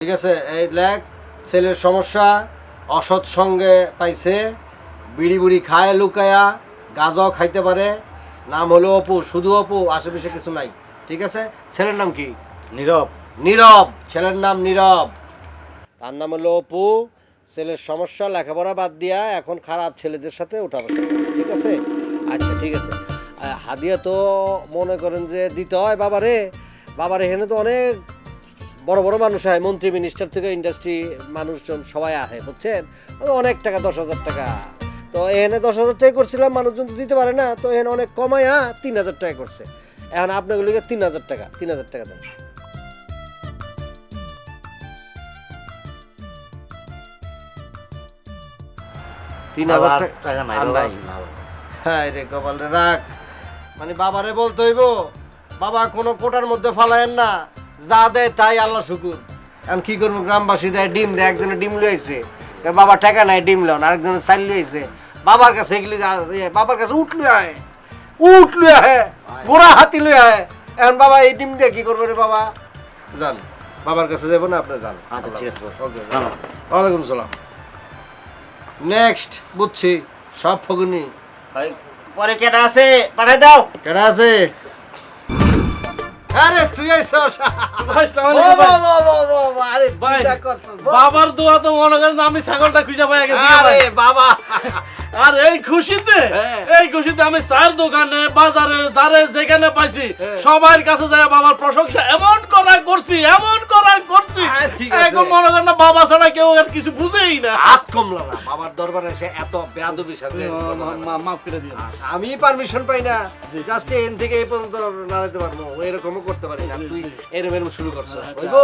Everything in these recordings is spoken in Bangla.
ঠিক আছে এই লেখ ছেলের সমস্যা অসৎ সঙ্গে পাইছে বিড়ি বুড়ি খায় লুকায়া গাঁজাও খাইতে পারে। নাম হলো অপু শুধু অপু আশেপাশে কিছু নাই। ঠিক আছে? ছেলের নাম কি? নীরব। নীরব ছেলের নাম নীরব। তার নাম হলো অপু। ছেলের সমস্যা লেখাপড়া বাদ দিয়া এখন খারাপ ছেলেদের সাথে ওঠা বসা। ঠিক আছে? আচ্ছা ঠিক আছে। হাদিয়া তো মনে করেন যে দিতে হয় বাবারে। বাবারে এখানে তো অনেক বড় বড় মানুষ হয় মন্ত্রী মিনিস্টার থেকে ইন্ডাস্ট্রি মানুষজন সবাই আহে বুঝছেন? অনেক টাকা দশ হাজার টাকা। তো এখানে দশ হাজার টাকা করছিলাম মানুষজন তো দিতে পারে না তো এখানে অনেক কমায়া তিন হাজার টাকা করছে। এখন আপনাগুলিকে তিন হাজার টাকা তিন হাজার টাকা দেন। তিন হাজার টাকা টাকা নাই বাবা। হ্যাঁ রে কপাল রাখ। মানে বাবারে বলতে হইব বাবা কোনো কোটার মধ্যে ফালায়েন না। যা দেয় তাই আল্লাহ শুকুর। এখন কি করব গ্রামবাসী দেয় ডিম দেয় একজনে ডিম লইছে বাবা টাকা নাই ডিম লন আরেকজনে চাল লইছে বাবার কাছে এগুলি বাবার কাছে উঠলে আয়। উঠলে আয়। গোড়া হাতি লই আয় এখন বাবা এই ডিম দিয়ে কি করব রে বাবা? যান বাবার কাছে যাব না আপনি যান আচ্ছা, ঠিক আছে, ওকে যান। ওয়ালাইকুম সালাম। নেক্সট বুঝছি সব ফগুনি। ভাই পরে কেটা আছে? পাঠাই দাও। কেডা আছে? আরে তুই আইছস আরে। বাবার দোয়া তো মনে করেন আমি ছাগলটা খুঁজে পাই গেছি আরে বাবা আর এই খুশিতে হ্যাঁ। এই খুশিতে আমি চার দোকানে বাজারে যারে যেখানে পাইছি হ্যাঁ। সবার কাছে যায় বাবার প্রশংসা এমন করা করছি এমন করা করছি। আচ্ছা, ঠিক আছে। এখন মনে করেন না বাবা ছাড়া কেউ আর কিছু বুঝেই না। হাত কমলো না। বাবার দরবারে এসে এত সাথে মাফ করে আমি পারমিশন পাই না। জাস্ট এন থেকে এই পর্যন্ত পারব। এরকমও করতে পারি না। তুই এরম এরম শুরু করছিস আচ্ছা। হইব?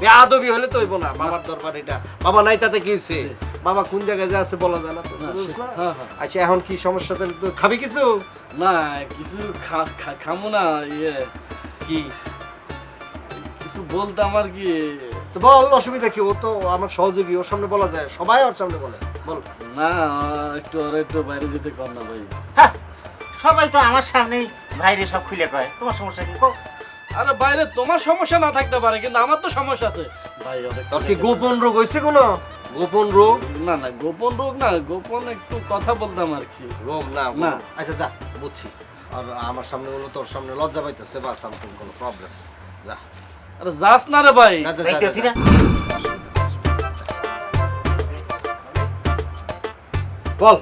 বেয়াদবি হলে তো হইব না। বাবার দরবার এটা। বাবা নাই তাতে কি হইছে? বাবা কোন জায়গায় যে আছে বলা যায় না। না? হ্যাঁ, হ্যাঁ। আচ্ছা এখন কি সমস্যা? তাহলে তো খাবি কিছু? না কিছু খামো না ইয়ে। কি? কিছু বলতাম আর কি? তো বল অসুবিধা কি? ও তো আমার সহযোগী ওর সামনে বলা যায়। সবাই ওর সামনে বলে। বল। না একটু আর একটু বাইরে যেতে কর না ভাই। হ্যাঁ, সবাই তো আমার সামনেই বাইরে সব খুলে কয়। তোমার সমস্যা কি? আরে বাইরে তোমার সমস্যা না থাকতে পারে কিন্তু আমার তো সমস্যা আছে। ভাই তোর কি গোপন রোগ হয়েছে কোনো? গোপন রোগ? না না গোপন রোগ না গোপন একটু কথা বলতাম আর কি। রোগ না না। আচ্ছা যা বুঝছি। আর আমার সামনে হলো তোর সামনে লজ্জা পাইতেছে বা সামথিং কোনো প্রবলেম যা। আরে যাস না রে ভাই। যাইতেছি না? বল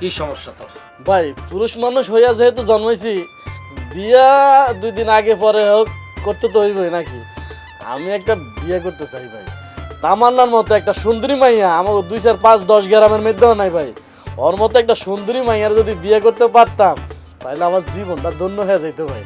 কি সমস্যা তোর? ভাই পুরুষ মানুষ হইয়া যেহেতু জন্মাইছি বিয়া দুই দিন আগে পরে হোক করতে তো হইবই নাকি? আমি একটা বিয়ে করতে চাই ভাই। তামান্নার মতো একটা সুন্দরী মাইয়া আমাকে দুই চার পাঁচ দশ গ্রামের মধ্যেও নাই ভাই। ওর মতো একটা সুন্দরী মাইয়ার যদি বিয়ে করতে পারতাম তাহলে আমার জীবনটা ধন্য হয়ে যেত ভাই।